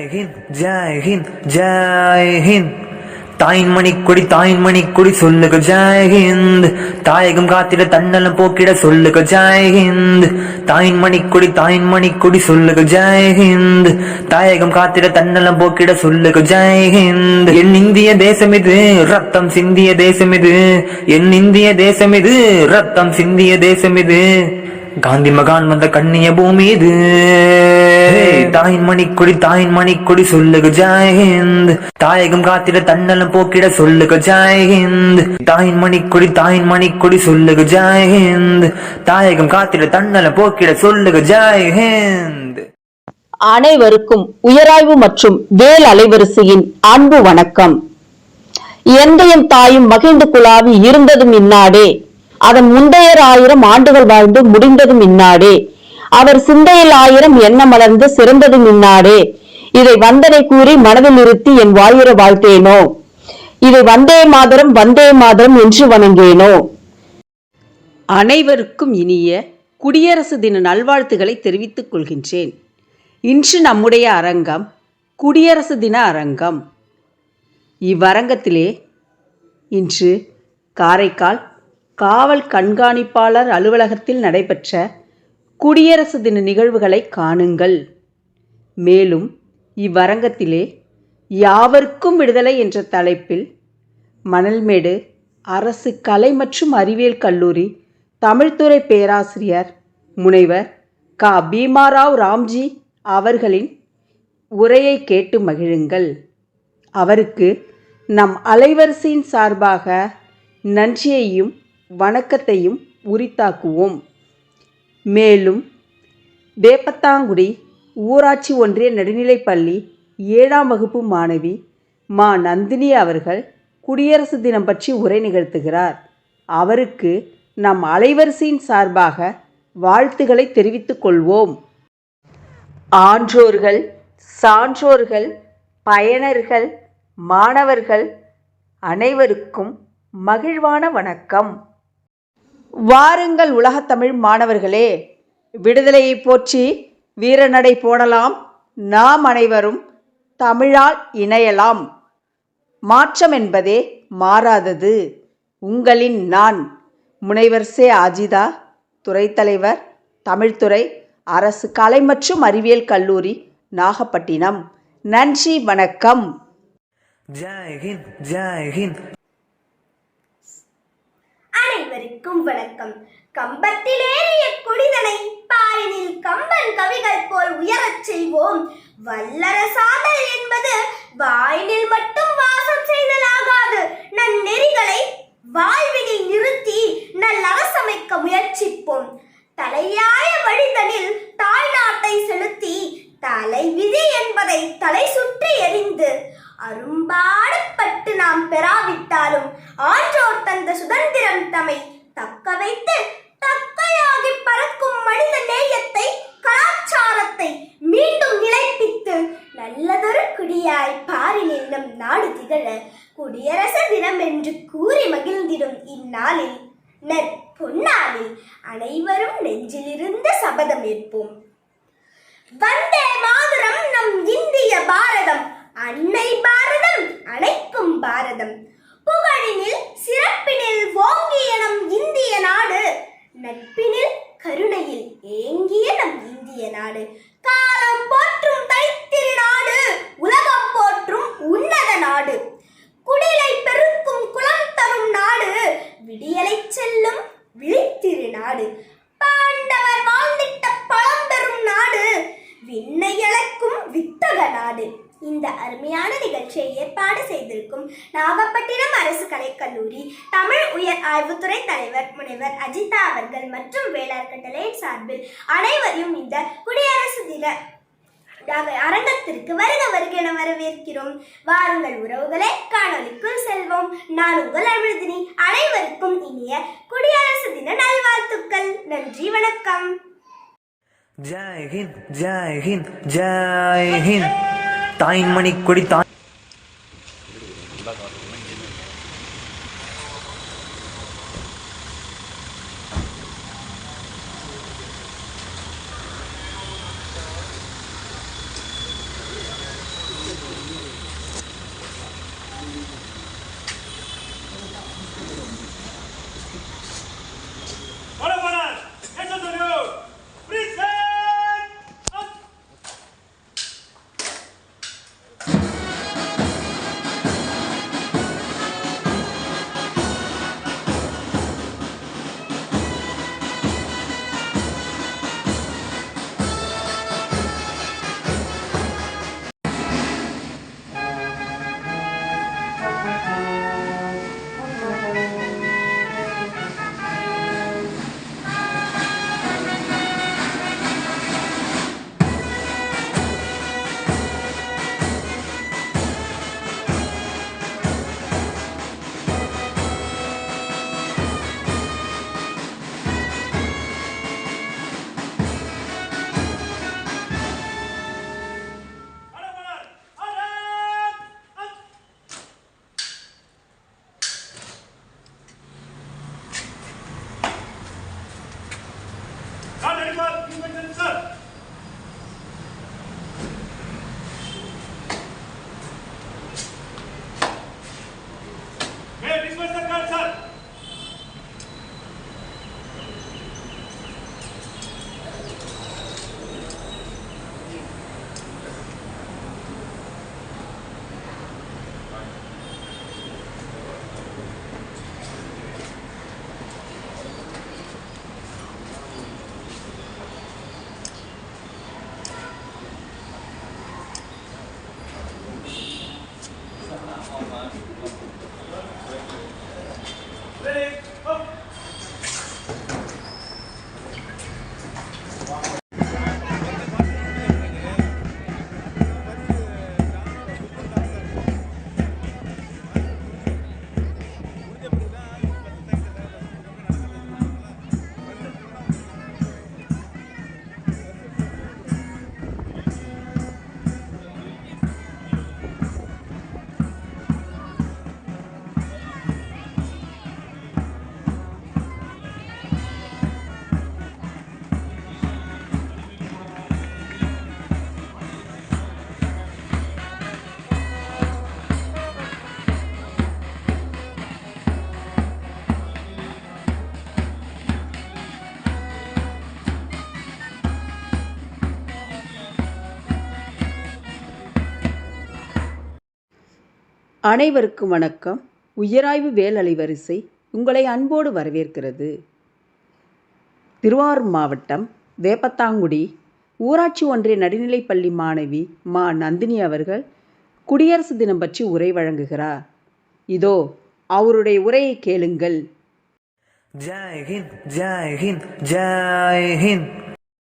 ஜெய் ஹிந்த் ஜெய் ஹிந்த் ஜெய் ஹிந்த். தாயின் மணிக்கொடி தாயின் மணிக்கொடி சொல்லுக ஜெய் ஹிந்த். தாயகம் காத்திட தன்னலம் போக்கிட சொல்லுக ஜெய் ஹிந்த். தாயின் கொடி தாயின் மணி கொடி சொல்லுக ஜெய் ஹிந்த். தாயகம் காத்திட தன்னலம் போக்கிட சொல்லுக ஜெய் ஹிந்த். என் இந்திய தேசம் இது ரத்தம் சிந்திய தேசம் இது. என் இந்திய தேசம் இது ரத்தம் சிந்திய தேசம் இது. காந்தி மகான் வந்த கண்ணிய பூமி இது. தாயின் மணிக்கொடி தாயின் மணிக்கொடி சொல்லுக ஜெய் ஹிந்த். தாயகம் காத்திட தன்னலம் போக்கிட சொல்லுக ஜெய் ஹிந்த். தாயின் மணிக்கொடி தாயின் மணிக்கொடி சொல்லுக ஜெய் ஹிந்த். தாயகம் காத்திட தன்னலம் போக்கிட சொல்லுக ஜெய் ஹிந்த். அனைவருக்கும் உயராய்வு மற்றும் வேல் அலைவரிசையின் அன்பு வணக்கம். எந்தையும் தாயும் மகிழ்ந்து குழாவி இருந்ததும் இன்னாடே அதன் முந்தையர் ஆயிரம் ஆண்டுகள் வாழ்ந்து முடிந்ததும் இன்னாடே அவர் சிந்தையில் ஆயிரம் எண்ணம் மலர்ந்து சிறந்ததும் இன்னாடே இதை வந்தனை கூறி மனதில் நிறுத்தி என் வாயுர வாழ்த்தேனோ? இதை வந்தே மாதரம் வந்தே மாதரம் என்று வணங்கேனோ? அனைவருக்கும் இனிய குடியரசு தின நல்வாழ்த்துக்களை தெரிவித்துக் கொள்கின்றேன். இன்று நம்முடைய அரங்கம் குடியரசு தின அரங்கம். இவ்வரங்கத்திலே இன்று காரைக்கால் காவல் கண்காணிப்பாளர் அலுவலகத்தில் நடைபெற்ற குடியரசு தின நிகழ்வுகளை காணுங்கள். மேலும் இவ்வரங்கத்திலே யாவருக்கும் விடுதலை என்ற தலைப்பில் மணல்மேடு அரசு கலை மற்றும் அறிவியல் கல்லூரி தமிழ்துறை பேராசிரியர் முனைவர் க. பீமாராவ் ராம்ஜி அவர்களின் உரையை கேட்டு மகிழுங்கள். அவருக்கு நம் அலைவரிசையின் சார்பாக நன்றியையும் வணக்கத்தையும் உரித்தாக்குவோம். மேலும் வேப்பத்தாங்குடி ஊராட்சி ஒன்றிய நடுநிலைப்பள்ளி ஏழாம் வகுப்பு மாணவி மா. நந்தினி அவர்கள் குடியரசு தினம் பற்றி உரை நிகழ்த்துகிறார். அவருக்கு நம் அலைவரிசையின் சார்பாக வாழ்த்துக்களை தெரிவித்துக் கொள்வோம். ஆன்றோர்கள் சான்றோர்கள் பயனர்கள் மாணவர்கள் அனைவருக்கும் மகிழ்வான வணக்கம். வாருங்கள் உலகத்தமிழ் மாணவர்களே. விடுதலையை போற்றி வீரநடை போடலாம். நாம் அனைவரும் தமிழால் இணையலாம். மாற்றம் என்பதே மாறாதது. உங்களின் நான். முனைவர் சே. அஜிதா துறைத்தலைவர் தமிழ்துறை அரசு கலை மற்றும் அறிவியல் கல்லூரி நாகப்பட்டினம். நன்றி வணக்கம். ஜெய்ஹிந்த் ஹிந்த் ஜெய் ஹிந்த் அனைவருக்கும் வணக்கம். கம்பத்திலேறிய குடிதனை பாலினில் கம்பன் கவிகள் போல் உயரச் செய்வோம் வல்லரசாதல் என்பது வாயினில் மட்டும் வாசம் செய்தலாகாது. நன்னெறிகளை வாழ்வினில் நிறுத்தி நல்லரசமைக்க முயற்சிப்போம். தலையாய வழிதனில் தாய் நாட்டை செலுத்தி தலை விதி என்பதை தலை சுற்றி எறிந்து அரும்பாடுபட்டு நாம் பெறாவிட்டாலும் ஆன்றோர் தந்த சுதந்திரம் தமை தக்க வைத்து தக்கையாகி பறக்கும் மனித நேயத்தை கலாச்சாரத்தை மீண்டும் நிலைப்பித்து நல்லதொரு குடியாய் பாரினில் நம் நாடு திகழ குடியரசு தினம் என்று கூறி மகிழ்ந்திடும் இந்நாளில். நற்பொன்னாளில் அனைவரும் நெஞ்சிலிருந்து சபதம் ஏற்போம். வந்தே மாதரம் நம் இந்திய பாரதம் அன்னை பாரதம் அணைக்கும் பாரதம். புகழினில் சிறப்பினில் ஓங்கிய நம் இந்திய நாடு. நட்பினில் கருணையில் ஏங்கிய நம் இந்திய நாடு காலம் போற்றும் தைத்திரு நாடு உலகம் போற்றும் உன்னத நாடு குடிலை பெருக்கும் குலம் தரும் நாடு விடியலை செல்லும் விழித்திரு நாடு பாண்டவர் வாழ்ந்திட்ட பழம்பெரும் நாடு விண்ணை இழக்கும் வித்தக நாடு இந்த அருமையான நிகழ்ச்சியை ஏற்பாடு செய்திருக்கும் நாகப்பட்டினம் அரசு கலைக்கல்லூரி தமிழ் உயர் ஆய்வுத்துறை தலைவர் முனைவர் அஜிதா அவர்கள் மற்றும் வேளார் கட்டளையின் சார்பில் அனைவரையும் இந்த குடியரசு தின அரங்கத்திற்கு வருக வருக என வரவேற்கிறோம். வாருங்கள் உறவுகளை காணொலிக்குள் செல்வோம். நான் உங்கள் அமிர்தினி அனைவருக்கும் இனிய குடியரசு தின நல்வாழ்த்துக்கள். நன்றி வணக்கம். ஜெய் ஹிந்த் ஜெய் ஹிந்த் ஜெய் ஹிந்த். தாய்மணி கொடி தாய் அனைவருக்கும் வணக்கம். உயராய்வு வேலலை வரிசை உங்களை அன்போடு வரவேற்கிறது. திருவாரூர் மாவட்டம் வேப்பத்தாங்குடி ஊராட்சி ஒன்றிய நடுநிலைப்பள்ளி மாணவி மா நந்தினி அவர்கள் குடியரசு தினம் பற்றி உரை வழங்குகிறார். இதோ அவருடைய உரையை கேளுங்கள். ஜெய் ஹிந்த் ஜெய் ஹிந்த் ஜெய் ஹிந்த்.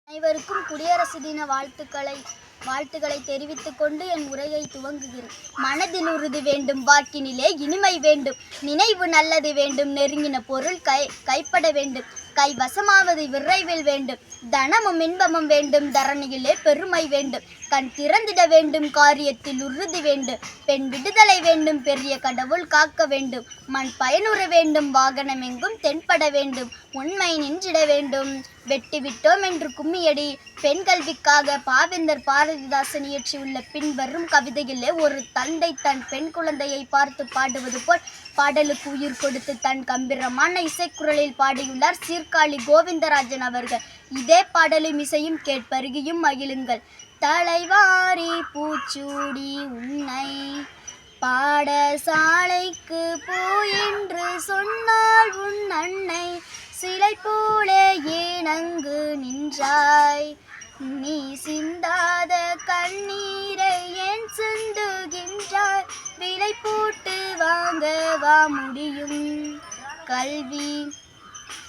அனைவருக்கும் குடியரசு தின வாழ்த்துக்களை. வாழ்த்துக்களை தெரிவித்துக் கொண்டு என் உரையை துவங்குகிறேன். மனதில் உறுதி வேண்டும் வாக்கினிலே இனிமை வேண்டும். நினைவு நல்லது வேண்டும் நெருங்கின பொருள் கை கைப்பட வேண்டும். கை வசமாவது விரைவில் வேண்டும். தனமும் இன்பமும் வேண்டும். தரணியிலே பெருமை வேண்டும். கண் திறந்திட வேண்டும். காரியத்தில் உறுதி வேண்டும். பெண் விடுதலை வேண்டும். பெரிய கடவுள் காக்க வேண்டும். மண் பயனுற வேண்டும். வாகனம் எங்கும் தென்பட வேண்டும். உண்மை நின்றிட வேண்டும். வெட்டி விட்டோம் என்று கும்மியடி. பெண் கல்விக்காக பாவேந்தர் பாரதிதாசன் இயற்றியுள்ள பின்வரும் கவிதையிலே ஒரு தந்தை தன் பெண் குழந்தையை பார்த்து பாடுவது போல் பாடலுக்கு உயிர் கொடுத்து தன் கம்பீரமான இசைக்குரலில் பாடியுள்ளார் சீர்காழி கோவிந்தராஜன் அவர்கள். இதே பாடலும் இசையும் கேட்பருகியும் மகிழுங்கள். தலைவாரி பூச்சூடி உன்னை பாடசாலைக்கு போ என்று சொன்னால் உன் அன்னை சிலை போலே ஏனங்கு நின்றாய். நீ சிந்தாத கண்ணீரை ஏன் சிந்துகின்றாய்? விலை போட்டு முடியும்? கல்வி.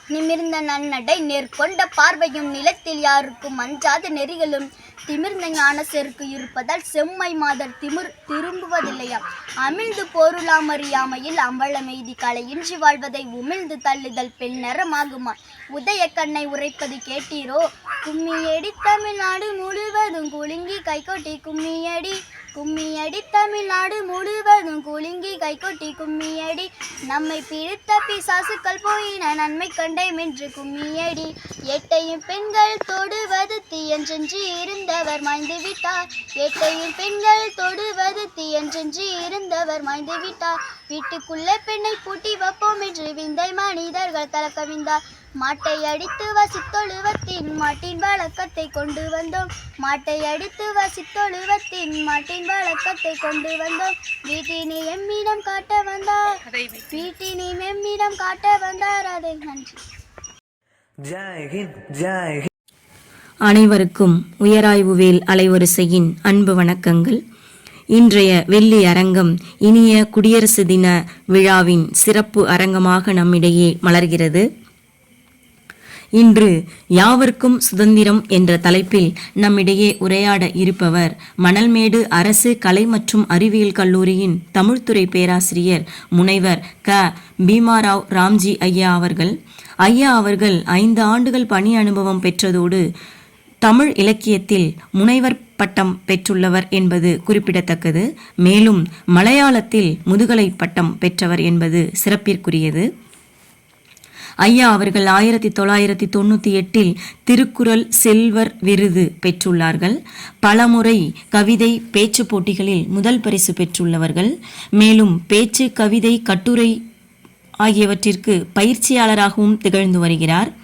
நிமிர்ந்த நன்னடை நேர்கொண்ட பார்வையும் நிலத்தில் யாருக்கும் அஞ்சாத நெறிகளும்? திமிர்ந்த ஞான செருக்கு இருப்பதால் செம்மை மாதர் திமிர் திரும்புவதில்லையாம் அமிழ்ந்து போருளாம் அறியாமையில் அம்பளமெய்தி கலையின்றி வாழ்வதை உமிழ்ந்து தள்ளுதல் பெண் உதய கண்ணை உரைப்பது கேட்டீரோ? கும்மியடி தமிழ்நாடு முழுவதும் குலுங்கி கைகொட்டி கும்மியடி கும்மியடி தமிழ்நாடு முழுவதும் குலுங்கி கைகொட்டி கும்மியடி நம்மை பிரித்த பிசாசுக்கள் போயின நன்மை கண்டேம் என்று கும்மியடி எட்டையும் பெண்கள் தொடுவது தீயன்றென்று இருந்தவர் மாய்ந்து விட்டார். எட்டையும் பெண்கள் தொடுவது தீயன்றென்று இருந்தவர் மாய்ந்து விட்டார். வீட்டுக்குள்ளே பெண்ணை பூட்டி வைப்போம் என்று விந்தை மனிதர்கள் தலக்கவிந்தார் மாட்டை அடித்து வசித்தொழுவத்தின் மாட்டின் வழக்கத்தை கொண்டு வந்தோம். மாட்டை அடித்து வசித்தொழுவத்தின் மாட்டின் வழக்கத்தை கொண்டு வந்தோம். வீட்டினை எம்மிடம் காட்ட வந்தார். வீட்டினை எம்மிடம் காட்ட வந்தார். அதை நன்றி. அனைவருக்கும் உயராய்வுவேல் அலைவரிசையின் அன்பு வணக்கங்கள். இன்றைய வெள்ளி அரங்கம் இனிய குடியரசு தின விழாவின் சிறப்பு அரங்கமாக நம்மிடையே மலர்கிறது. இன்று யாவர்க்கும் சுதந்திரம் என்ற தலைப்பில் நம்மிடையே உரையாட இருப்பவர் மணல்மேடு அரசு கலை மற்றும் அறிவியல் கல்லூரியின் தமிழ்துறை பேராசிரியர் முனைவர் க. பீமாராவ் ராம்ஜி ஐயா அவர்கள். ஐயா அவர்கள் ஐந்து ஆண்டுகள் பணி அனுபவம் பெற்றதோடு தமிழ் இலக்கியத்தில் முனைவர் பட்டம் பெற்றுள்ளவர் என்பது குறிப்பிடத்தக்கது. மேலும் மலையாளத்தில் முதுகலை பட்டம் பெற்றவர் என்பது சிறப்பிற்குரியது. ஐயா அவர்கள் ஆயிரத்தி தொள்ளாயிரத்தி தொண்ணூற்றி எட்டில் திருக்குறள் செல்வர் விருது பெற்றுள்ளார்கள். பலமுறை கவிதை பேச்சு போட்டிகளில் முதல் பரிசு பெற்றுள்ளவர்கள். மேலும் பேச்சு கவிதை கட்டுரை ஆகியவற்றிற்கு பயிற்சியாளராகவும் திகழ்ந்து வருகிறார்.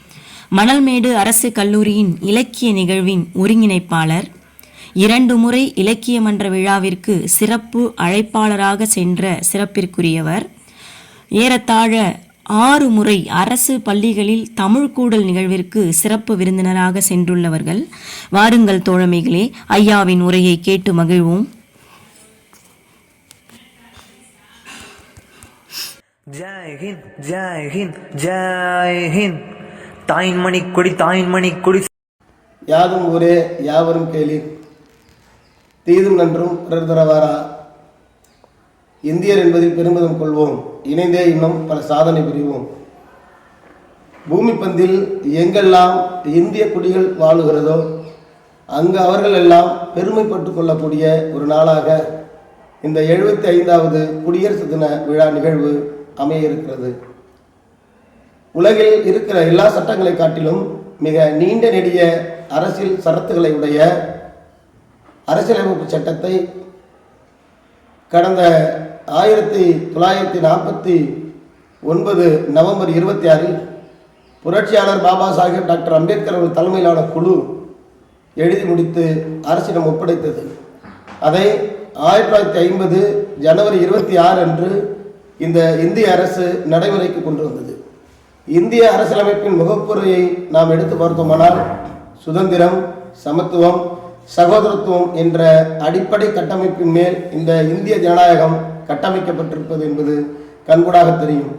மணல்மேடு அரசு கல்லூரியின் இலக்கிய நிகழ்வின் ஒருங்கிணைப்பாளர் இரண்டு முறை இலக்கிய மன்ற விழாவிற்கு சிறப்பு அழைப்பாளராக சென்ற சிறப்பிற்குரியவர் ஏறத்தாழ ஆறு முறை அரசு பள்ளிகளில் தமிழ் கூடல் நிகழ்விற்கு சிறப்பு விருந்தினராக சென்றுள்ளவர்கள் வாருங்கள் தோழமைகளே ஐயாவின் உரையை கேட்டு மகிழ்வோம். ஜெய் ஹிந்த் ஜெய் ஹிந்த் ஜெய் ஹிந்த். தாயின் கொடி தாயின் கொடி. யாதும் ஊரே யாவரும் கேளீர். தீதும் நன்றும் பிறர் தரவாரா? இந்தியர் என்பதில் பெருமிதம் கொள்வோம். இணைந்தே இன்னும் பல சாதனை புரிவோம். பூமி பந்தில் எங்கெல்லாம் இந்திய குடிகள் வாழுகிறதோ அங்கு அவர்கள் எல்லாம் பெருமைப்பட்டு கொள்ளக்கூடிய ஒரு நாளாக இந்த எழுபத்தி ஐந்தாவது குடியரசு தின விழா நிகழ்வு அமைய இருக்கிறது உலகில் இருக்கிற எல்லா சட்டங்களை காட்டிலும் மிக நீண்ட நெடிய அரசியல் சரத்துக்களை உடைய அரசியலமைப்பு சட்டத்தை கடந்த ஆயிரத்தி தொள்ளாயிரத்தி நாற்பத்தி ஒன்பது நவம்பர் இருபத்தி ஆறில் புரட்சியாளர் பாபா சாஹேப் டாக்டர் அம்பேத்கர் அவர்கள் தலைமையிலான குழு எழுதி முடித்து அரசிடம் ஒப்படைத்தது. அதை ஆயிரத்தி தொள்ளாயிரத்தி ஐம்பது ஜனவரி இருபத்தி ஆறு அன்று இந்த இந்திய அரசு நடைமுறைக்கு கொண்டு வந்தது. இந்திய அரசியலமைப்பின் முகப்புரையை நாம் எடுத்து பார்த்தோமானால் சுதந்திரம் சமத்துவம் சகோதரத்துவம் என்ற அடிப்படை கட்டமைப்பின் மேல் இந்த இந்திய ஜனநாயகம் கட்டமைக்கப்பட்டிருப்பது என்பது கண்கூடாக தெரியும்.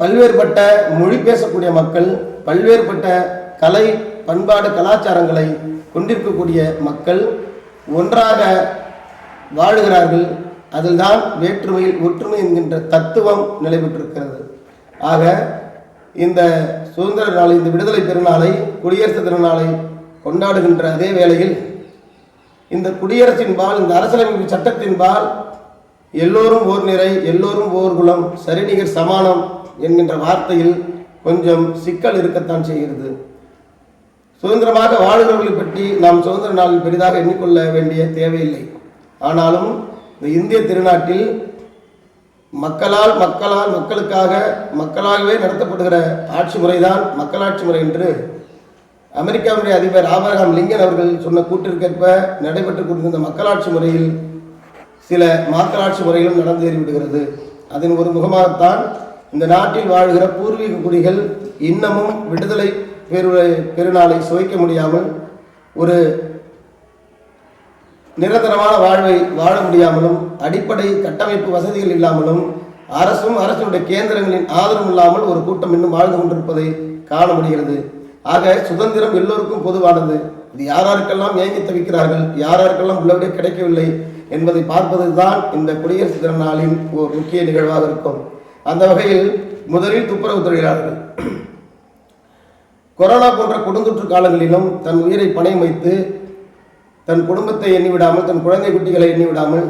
பல்வேறுபட்ட மொழி பேசக்கூடிய மக்கள் பல்வேறுபட்ட கலை பண்பாடு கலாச்சாரங்களை கொண்டிருக்கக்கூடிய மக்கள் ஒன்றாக வாழுகிறார்கள். அதில்தான் வேற்றுமையில் ஒற்றுமை என்கின்ற தத்துவம் நிலை பெற்றிருக்கிறது ஆக இந்த சுதந்திர நாளை இந்த விடுதலை பெருநாளை குடியரசு திருநாளை கொண்டாடுகின்ற அதே வேளையில் இந்த குடியரசின்பால் இந்த அரசியலமைப்பு சட்டத்தின்பால் எல்லோரும் ஓர் நிறை எல்லோரும் ஓர் குலம் சரிநிகர் சமானம் என்கின்ற வார்த்தையில் கொஞ்சம் சிக்கல் இருக்கத்தான் செய்கிறது. சுதந்திரமாக வாழ்கிறவர்களை பற்றி நாம் சுதந்திர நாளில் பெரிதாக எண்ணிக்கொள்ள வேண்டிய தேவையில்லை. ஆனாலும் இந்த இந்திய திருநாட்டில் மக்களால் மக்களால் மக்களுக்காக மக்களாகவே நடத்தப்படுகிற ஆட்சி முறைதான் மக்களாட்சி முறை என்று அமெரிக்காவுடைய அதிபர் ஆபரகாம் லிங்கன் அவர்கள் சொன்ன கூட்டிற்கேற்ப நடைபெற்றுக் கொண்டிருந்த மக்களாட்சி முறையில் சில மாக்களாட்சி முறைகளும் நடந்து ஏறிவிடுகிறது. அதன் ஒரு முகமாகத்தான் இந்த நாட்டில் வாழ்கிற பூர்வீக குடிகள் இன்னமும் விடுதலை பெரு பெருநாளை சுவைக்க முடியாமல் ஒரு நிரந்தரமான வாழ்வை வாழ முடியாமலும் அடிப்படை கட்டமைப்பு வசதிகள் இல்லாமலும் அரசும் அரசுடைய கேந்திரங்களின் ஆதரவு இல்லாமல் ஒரு கூட்டம் இன்னும் வாழ்ந்து கொண்டிருப்பதை காண முடிகிறது. ஆக சுதந்திரம் எல்லோருக்கும் பொதுவானது. இது யாராருக்கெல்லாம் ஏங்கி தவிக்கிறார்கள் யாராருக்கெல்லாம் உள்ளபடியே கிடைக்கவில்லை என்பதை பார்ப்பதுதான் இந்த குடியரசு தின நாளின் ஒரு முக்கிய நிகழ்வாக இருக்கும். அந்த வகையில் முதலில் துப்புரவு தொழிலாளர்கள். கொரோனா போன்ற கொடுந்தொற்று காலங்களிலும் தன் உயிரை பணயம் வைத்து தன் குடும்பத்தை எண்ணிவிடாமல் தன் குழந்தை குட்டிகளை எண்ணிவிடாமல்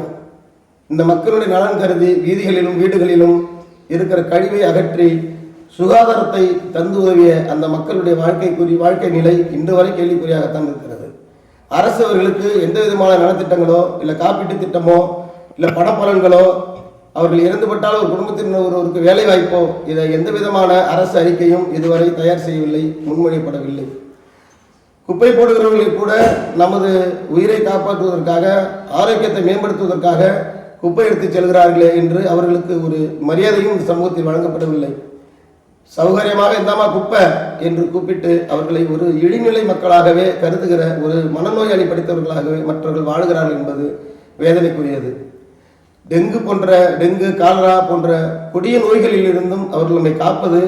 இந்த மக்களுடைய நலன் கருதி வீதிகளிலும் வீடுகளிலும் இருக்கிற கழிவை அகற்றி சுகாதாரத்தை தந்து உதவிய அந்த மக்களுடைய வாழ்க்கைக்குரிய வாழ்க்கை நிலை இன்று வரை கேள்விக்குறியாகத்தான் இருக்கிறது. அரசு அவர்களுக்கு எந்த விதமான நலத்திட்டங்களோ இல்லை காப்பீட்டு திட்டமோ இல்லை பணப்பலன்களோ அவர்கள் இறந்துபட்டால் ஒரு குடும்பத்தின் ஒருவருக்கு வேலை வாய்ப்போ இதை எந்த விதமான அரசு அறிக்கையும் இதுவரை தயார் செய்யவில்லை முன்மொழியப்படவில்லை. குப்பை போடுகிறவர்களை கூட நமது உயிரை காப்பாற்றுவதற்காக ஆரோக்கியத்தை மேம்படுத்துவதற்காக குப்பை எடுத்துச் செல்கிறார்களே என்று அவர்களுக்கு ஒரு மரியாதையும் சமூகத்தில் வழங்கப்படவில்லை. சௌகரியமாக இந்தாமா குப்பை என்று கூப்பிட்டு அவர்களை ஒரு இழிநிலை மக்களாகவே கருதுகிற ஒரு மனநோய் அடிப்படைத்தவர்களாகவே மற்றவர்கள் வாழ்கிறார்கள் என்பது வேதனைக்குரியது. டெங்கு போன்ற டெங்கு காலரா போன்ற கொடிய நோய்களில் இருந்தும் அவர்கள் நம்மை காப்பது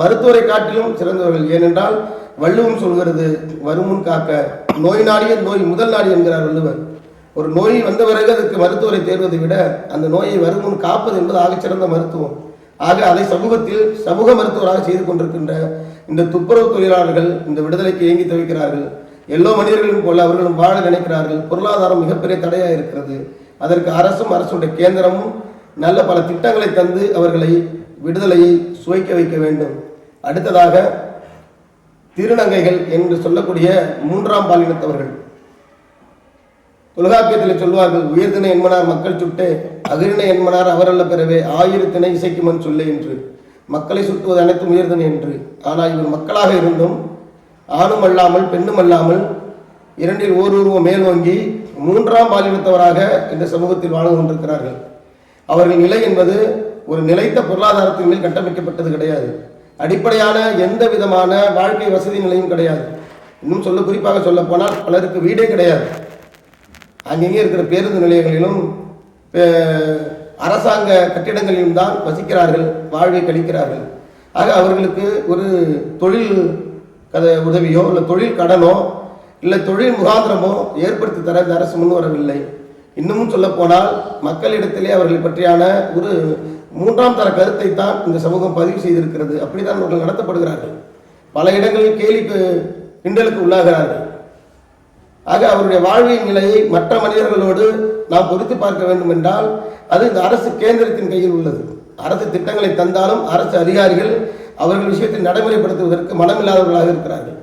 மருத்துவரை காட்டிலும் சிறந்தவர்கள். ஏனென்றால் வள்ளுவம் சொல்கிறது வருமுன் காக்க நோய் நாடிய நோய் முதல் நாடி என்கிறார் வள்ளுவர். ஒரு நோய் வந்த பிறகு அதுக்கு மருத்துவரை தேர்வதை விட அந்த நோயை வருமுன் காப்பது என்பது ஆகச்சிறந்த மருத்துவம். ஆக அதை சமூகத்தில் சமூக மருத்துவராக செய்து கொண்டிருக்கின்ற இந்த துப்புரவு தொழிலாளர்கள் இந்த விடுதலைக்கு இயங்கி தவிக்கிறார்கள். எல்லோ மனிதர்களும் போல அவர்களும் வாழ நினைக்கிறார்கள். பொருளாதாரம் மிகப்பெரிய தடையாக இருக்கிறது. அதற்கு அரசும் அரசுடைய கேந்திரமும் நல்ல பல திட்டங்களை தந்து அவர்களை விடுதலையை சுவைக்க வைக்க வேண்டும். அடுத்ததாக திருநங்கைகள் என்று சொல்லக்கூடிய மூன்றாம் பாலினத்தவர்கள் தொல்காப்பியத்தில் சொல்வார்கள் உயர்தின என்மனார் மக்கள் சுட்டு அகிரின என்மனார் அவரல்ல பிறவே ஆயிரத்தினை இசைக்குமன் சொல்லு என்று. மக்களை சுட்டுவது அனைத்தும் உயர்தின என்று. ஆனால் இவர் மக்களாக இருந்தும் ஆணும் அல்லாமல் பெண்ணும் அல்லாமல் இரண்டில் ஓருருவம் மேல் நோங்கி மூன்றாம் பாலினத்தவராக இந்த சமூகத்தில் வாழ்ந்து கொண்டிருக்கிறார்கள். அவர்கள் நிலை என்பது ஒரு நிலைத்த பொருளாதாரத்தின் மேல் கட்டமைக்கப்பட்டது கிடையாது. அடிப்படையான எந்த விதமான வாழ்க்கை வசதி நிலையும் கிடையாது. இன்னும் சொல்ல குறிப்பாக சொல்ல போனால் பலருக்கு வீடே கிடையாது. அங்கங்கே இருக்கிற பேருந்து நிலையங்களிலும் அரசாங்க கட்டிடங்களிலும் தான் வசிக்கிறார்கள் வாழ்வை கழிக்கிறார்கள். ஆக அவர்களுக்கு ஒரு தொழில் கதை உதவியோ இல்லை தொழில் கடனோ இல்லை தொழில் முகாந்திரமோ ஏற்படுத்தி தர இந்த அரசு முன் வரவில்லை. இன்னமும் சொல்லப்போனால் மக்களிடத்திலே அவர்களை பற்றியான ஒரு மூன்றாம் தர கருத்தை தான் இந்த சமூகம் பதிவு செய்திருக்கிறது. அப்படித்தான் அவர்கள் நடத்தப்படுகிறார்கள். பல இடங்களில் கேலிக்கு கிண்டலுக்கு உள்ளாகிறார்கள். ஆக அவருடைய வாழ்வின் நிலையை மற்ற மனிதர்களோடு நாம் பொருத்தி பார்க்க வேண்டும் என்றால் அது இந்த அரசு கேந்திரத்தின் கையில் உள்ளது. அரசு திட்டங்களை தந்தாலும் அரசு அதிகாரிகள் அவர்கள் விஷயத்தை நடைமுறைப்படுத்துவதற்கு மனமில்லாதவர்களாக இருக்கிறார்கள்.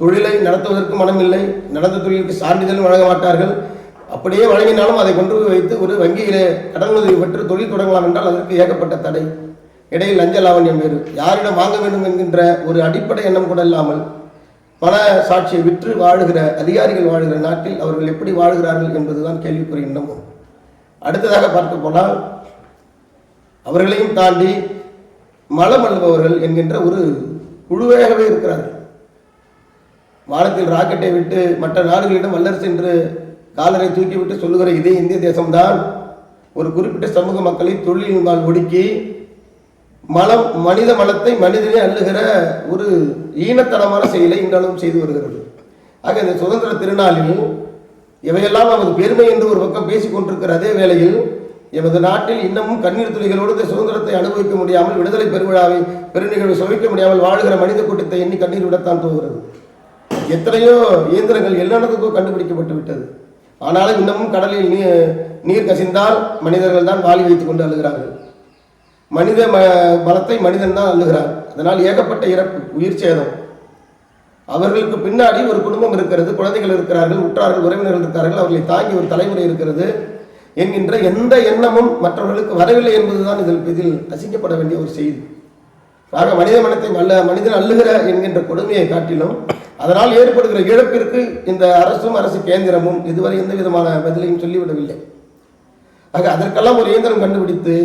தொழிலை நடத்துவதற்கு மனமில்லை. நடந்த தொழிலுக்கு சான்றிதழும் வழங்க மாட்டார்கள். அப்படியே வழங்கினாலும் அதை கொண்டு போய் வைத்து ஒரு வங்கியிலே கடன் உதவி பெற்று தொழில் தொடங்கலாம் என்றால் அதற்கு ஏகப்பட்ட தடை. இடையில் லஞ்ச லாவண்யம் வேறு. யாரிடம் வாங்க வேண்டும் என்கின்ற ஒரு அடிப்படை எண்ணம் கூட இல்லாமல் பல சாட்சியை விற்று வாழுகிற அதிகாரிகள் வாழுகிற நாட்டில் அவர்கள் எப்படி வாழ்கிறார்கள் என்பதுதான் கேள்விக்குரிய எண்ணமும் அடுத்ததாக பார்க்க போனால் அவர்களையும் தாண்டி மலம் அள்ளுபவர்கள் என்கின்ற ஒரு குழுவாகவே இருக்கிறார்கள். வானத்தில் ராக்கெட்டை விட்டு மற்ற நாடுகளிடம் வல்லரசு என்று காலரை தூக்கிவிட்டு சொல்லுகிற இதே இந்திய தேசம்தான். ஒரு குறிப்பிட்ட சமூக மக்களை தொழிலினால் ஒடுக்கி மலம் மனித மலத்தை மனிதனே அள்ளுகிற ஒரு ஈனத்தனமான செயலை இன்றளவும் செய்து வருகிறது. ஆக இந்த சுதந்திர திருநாளில் இவையெல்லாம் நமது பெருமை என்று ஒரு பக்கம் பேசிக் கொண்டிருக்கிற அதே வேளையில் எமது நாட்டில் இன்னமும் கண்ணீர் துளிகளோடு இந்த சுதந்திரத்தை அனுபவிக்க முடியாமல் விடுதலை பெருவிழாவை பெருநிகழ்வு சுவைக்க முடியாமல் வாழுகிற மனித கூட்டத்தை எண்ணி கண்ணீர் விடத்தான் தோகிறது எத்தனையோ இயந்திரங்கள் எல்லா கண்டுபிடிக்கப்பட்டு விட்டது ஆனாலும் இன்னமும் கடலில் நீர் நீர் கசிந்தால் மனிதர்கள் தான் வாளி வைத்துக் கொண்டு அழுகிறார்கள். மனித ம பலத்தை மனிதன் தான் அழுகிறான். அதனால் ஏகப்பட்ட இறப்பு உயிர் சேதம். அவர்களுக்கு பின்னாடி ஒரு குடும்பம் இருக்கிறது குழந்தைகள் இருக்கிறார்கள் உற்றார்கள் உறவினர்கள் இருக்கிறார்கள் அவர்களை தாங்கி ஒரு தலைமுறை இருக்கிறது என்கின்ற எந்த எண்ணமும் மற்றவர்களுக்கு வரவில்லை என்பதுதான் இதில் இதில் ரசிக்கப்பட வேண்டிய ஒரு செய்தி. ஆக மனித மனத்தை அல்ல மனிதன் அல்லுகிற என்கின்ற கொடுமையை காட்டிலும் அதனால் ஏற்படுகிற இழப்பிற்கு இந்த அரசும் அரசு கேந்திரமும் இதுவரை எந்த விதமான பதிலையும் சொல்லிவிடவில்லை. ஆக அதற்கெல்லாம் ஒரு இயந்திரம் கண்டுபிடித்து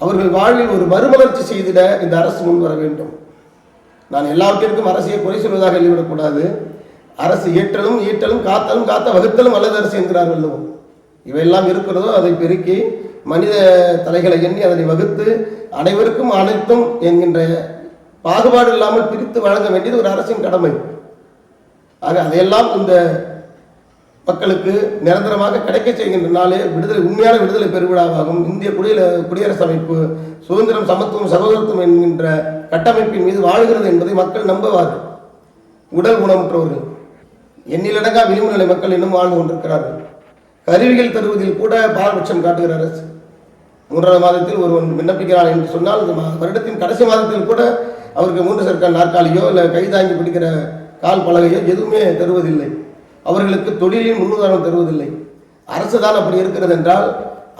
அவர்கள் வாழ்வில் ஒரு மறுமலர்ச்சி செய்திட இந்த அரசு முன் வர வேண்டும். நான் எல்லாவற்றிற்கும் அரசியை குறை சொல்வதாக எழுதிவிடக்கூடாது அரசு ஏற்றலும் ஈட்டலும் காத்தலும் காத்த வகுத்தலும் அல்லது அரசு என்கிறார்கள். இவையெல்லாம் இருக்கிறதோ அதை பெருக்கி மனித தலைகளை எண்ணி அதனை வகுத்து அனைவருக்கும் அனைத்தும் என்கின்ற பாகுபாடு இல்லாமல் பிரித்து வழங்க வேண்டியது ஒரு அரசின் கடமை. ஆக அதையெல்லாம் இந்த மக்களுக்கு நிரந்தரமாக கிடைக்க செய்கின்ற நாளே விடுதலை உண்மையான விடுதலை பெருவிழாவாகும். இந்திய குடியில குடியரசு அமைப்பு சுதந்திரம் சமத்துவம் சகோதரத்துவம் என்கின்ற கட்டமைப்பின் மீது வாழ்கிறது என்பதை மக்கள் நம்புவார்கள். உடல் ஊனமுற்றவர்கள். எண்ணிலடங்கா விளிம்பு நிலை மக்கள் இன்னும் வாழ்ந்து கொண்டிருக்கிறார்கள். கருவிகள் தருவதில் கூட பாரபட்சம் காட்டுகிற அரசு. மூன்றாவது மாதத்தில் ஒருவன் விண்ணப்பிக்கிறான் என்று சொன்னால் இந்த வருடத்தின் கடைசி மாதத்தில் கூட அவருக்கு மூன்று சர்க்கார் நாற்காலியோ இல்லை கைதாங்கி பிடிக்கிற கால் பலகையோ எதுவுமே தருவதில்லை. அவர்களுக்கு தொழிலின் முன்னுதாரணம் தருவதில்லை. அரசு தான் அப்படி இருக்கிறது என்றால்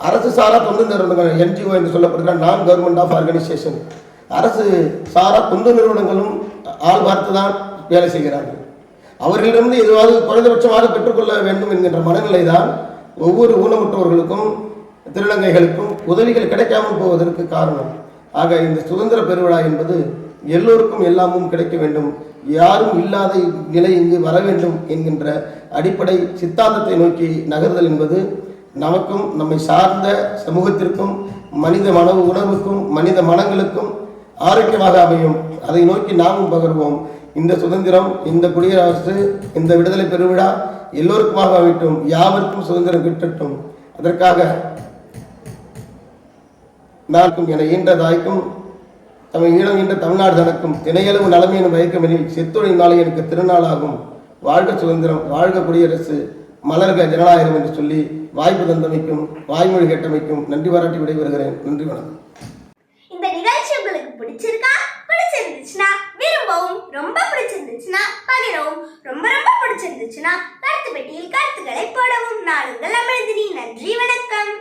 அரசு சாரா தொண்டு நிறுவனங்கள் என்ஜிஓ என்று சொல்லப்படுகிற நான் கவர்மெண்ட் ஆஃப் ஆர்கனைசேஷன். அரசு சாரா தொண்டு நிறுவனங்களும் ஆள் பார்த்து தான் வேலை செய்கிறார்கள். அவர்களிடமிருந்து எதுவாவது குறைந்தபட்சமாக பெற்றுக்கொள்ள வேண்டும் என்கின்ற மனநிலை தான் ஒவ்வொரு ஊனமுற்றவர்களுக்கும் திருநங்கைகளுக்கும் உதவிகள் கிடைக்காமல் போவதற்கு காரணம். ஆக இந்த சுதந்திர பெருவிழா என்பது எல்லோருக்கும் எல்லாமும் கிடைக்க வேண்டும். யாரும் இல்லாத நிலை இங்கு வர வேண்டும் என்கின்ற அடிப்படை சித்தாந்தத்தை நோக்கி நகர்தல் என்பது நமக்கும் நம்மை சார்ந்த சமூகத்திற்கும் மனித மன உணர்வுக்கும் மனித மனங்களுக்கும் ஆரோக்கியமாக அமையும். அதை நோக்கி நாமும் பகர்வோம். இந்த சுதந்திரம் இந்த குடியரசு இந்த விடுதலை பெருவிழா எல்லோருக்குமாக அமையட்டும். யாவருக்கும் சுதந்திரம் கிட்டட்டும். அதற்காக நான்கும் என ஈன்ற தாய்க்கும் தமிழ் ஈழம் ஈன்ற தமிழ்நாடு தனக்கும் தினையளவு நலமையினும் வைக்கமெனில் செத்தொழில் நாளை எனக்கு திருநாளாகும். வாழ்க சுதந்திரம் வாழ்க குடியரசு மலர்க ஜனநாயகம் என்று சொல்லி வாய்ப்பு தந்தமைக்கும் வாய்மொழி கேட்டமைக்கும் நன்றி பாராட்டி விடைபெறுகிறேன். நன்றி வணக்கம். இந்த நிகழ்ச்சி உங்களுக்கு பிடிச்சிருக்கா? பிடிச்சிருந்துச்சுன்னா விரும்பவும் ரொம்ப பிடிச்சிருந்துச்சுன்னா பகிரவும் ரொம்ப ரொம்ப பிடிச்சிருந்துச்சுன்னா கருத்து பெட்டியில் கருத்துக்களை போடவும் நான் உங்கள் அமிழ்தினி நன்றி வணக்கம்.